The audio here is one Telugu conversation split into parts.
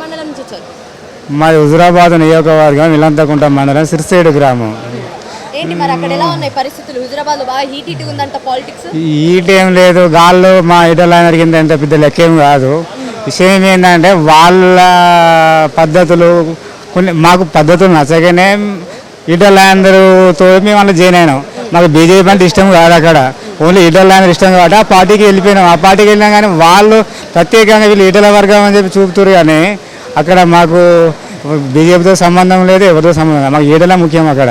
మండలం నుంచి వచ్చారు? మాది హుజురాబాద్ నియోజకవర్గం ఇలంతకుంట మండలం సిరిసేడు గ్రామం. ఏంటి మరి అక్కడ ఎలా ఉన్నాయి పరిస్థితులు? హుజరాబాద్లో బాగా హీట్ హీట్ ఉందంట పాలిటిక్స్ ఈట ఏం లేదు గాళ్ళు మా ఇటలైనర్ కింద ఎంత పెద్ద లెక్కేం కాదు. విషయం ఏంటంటే వాళ్ళ పద్ధతులు కొన్ని మాకు పద్ధతులు నచ్చగానే ఇటలైనర్తో మేము అలా జాయిన్ అయినాం. మాకు బీజేపీ అంటే ఇష్టం కాదు అక్కడ. ఓన్లీ ఇటలైనర్ ఇష్టం కాబట్టి ఆ పార్టీకి వెళ్ళిపోయినాం. ఆ పార్టీకి వెళ్ళినా కానీ వాళ్ళు ప్రత్యేకంగా వీళ్ళు ఈటల వర్గం అని చెప్పి చూపుతారు కానీ అక్కడ మాకు బీజేపీతో సంబంధం లేదు ఎవరితో సంబంధం లేదు. మాకు ఈటలే ముఖ్యం అక్కడ.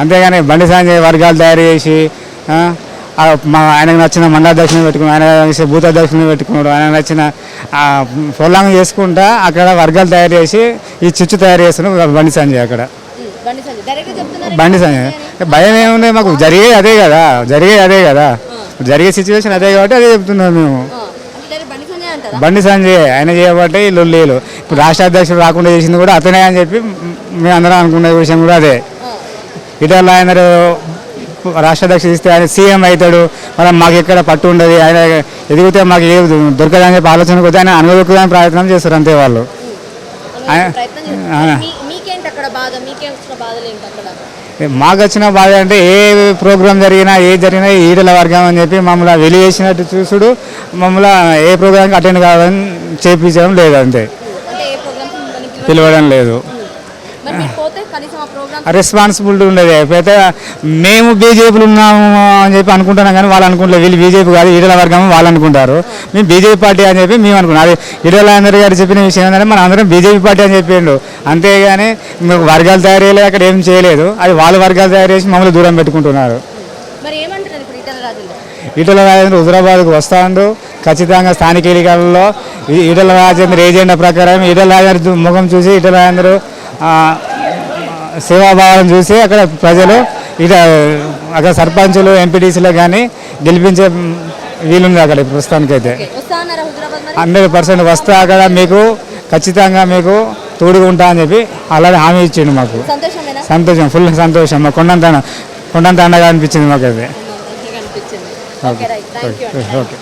అంతేగాని బండి సంజయ్ వర్గాలు తయారు చేసి మా ఆయనకు నచ్చిన మండలాధ్యక్షుని పెట్టుకున్నాడు ఆయన నచ్చిన బూత్ పెట్టుకున్నాడు. ఆయన నచ్చిన పొల్లాంగ్ చేసుకుంటా అక్కడ వర్గాలు తయారు చేసి ఈ చిచ్చు తయారు చేస్తున్నాడు బండి సంజయ్ అక్కడ. బండి భయం ఏముంది? మాకు జరిగేది అదే కదా. జరిగేది అదే కదా. జరిగే సిచ్యువేషన్ అదే కాబట్టి అదే చెప్తున్నాం మేము. బండి సంజయ్ ఆయన చేయబట్టే లొల్లీలు ఇప్పుడు రాష్ట్ర అధ్యక్షుడు రాకుండా చేసింది కూడా అతనే అని చెప్పి మేము అందరం అనుకునే విషయం కూడా అదే. ఆ, ఇటల్ ఆయన రాష్ట్ర అధ్యక్షుడు ఇస్తే ఆయన సీఎం అవుతాడు. మనం మాకు ఎక్కడ పట్టు ఉండదు. ఆయన ఎదిగితే మాకు ఏ దొరకదని చెప్పి ఆలోచన కొద్ది ఆయన అనుభవించడానికి ప్రయత్నం చేస్తారు అంతే వాళ్ళు. అక్కడ బాధ మీకేం వచ్చిన బాధలు ఏంటి అక్కడ? మాకు వచ్చిన బాధ అంటే ఏ ప్రోగ్రామ్ జరిగినా ఏ జరిగినా ఈటల వర్గం అని చెప్పి మమ్మల్ని వెలివేసినట్టు చూసుడు. మమ్మల్ని ఏ ప్రోగ్రామ్కి అటెండ్ కావాలని చేపించడం లేదు అంతే. పిలవడం లేదు. రెస్పాన్సిబిలిటీ ఉండేది అయితే మేము బీజేపీలు ఉన్నాము అని చెప్పి అనుకుంటున్నాం కానీ వాళ్ళు అనుకుంటారు వీళ్ళు బీజేపీ కాదు ఈడల వర్గం వాళ్ళు అనుకుంటారు. మేము బీజేపీ పార్టీ అని చెప్పి మేము అనుకున్నాం అది ఈడల అందరి గారు చెప్పిన విషయం ఏంటంటే మనం అందరం బీజేపీ పార్టీ అని చెప్పిండు అంతేగాని మేము వర్గాలు తయారు చేయలేదు అక్కడ ఏం చేయలేదు. అది వాళ్ళ వర్గాలు తయారు చేసి మమ్మల్ని దూరం పెట్టుకుంటున్నారు. ఈటల రాజేంద్ర హుజరాబాద్కు వస్తాడు. ఖచ్చితంగా స్థానిక ఎన్నికలలో ఈటల రాజేంద్ర ఏజెండా ప్రకారం ఈటల రాజేంద్ర ముఖం చూసి ఈటల రాజేంద్ర సేవాభావం చూసి అక్కడ ప్రజలు ఇట అక్కడ సర్పంచులు ఎంపీటీసీలో కానీ గెలిపించే వీలుంది అక్కడ ప్రస్తుతానికైతే. హండ్రెడ్ పర్సెంట్ వస్తే అక్కడ మీకు ఖచ్చితంగా మీకు తోడుగా ఉంటా అని చెప్పి అలాగే హామీ ఇచ్చిండు మాకు. సంతోషం ఫుల్ సంతోషం. మా కొండంత కొండంత అండగా అనిపించింది అనిపించింది. Okay okay.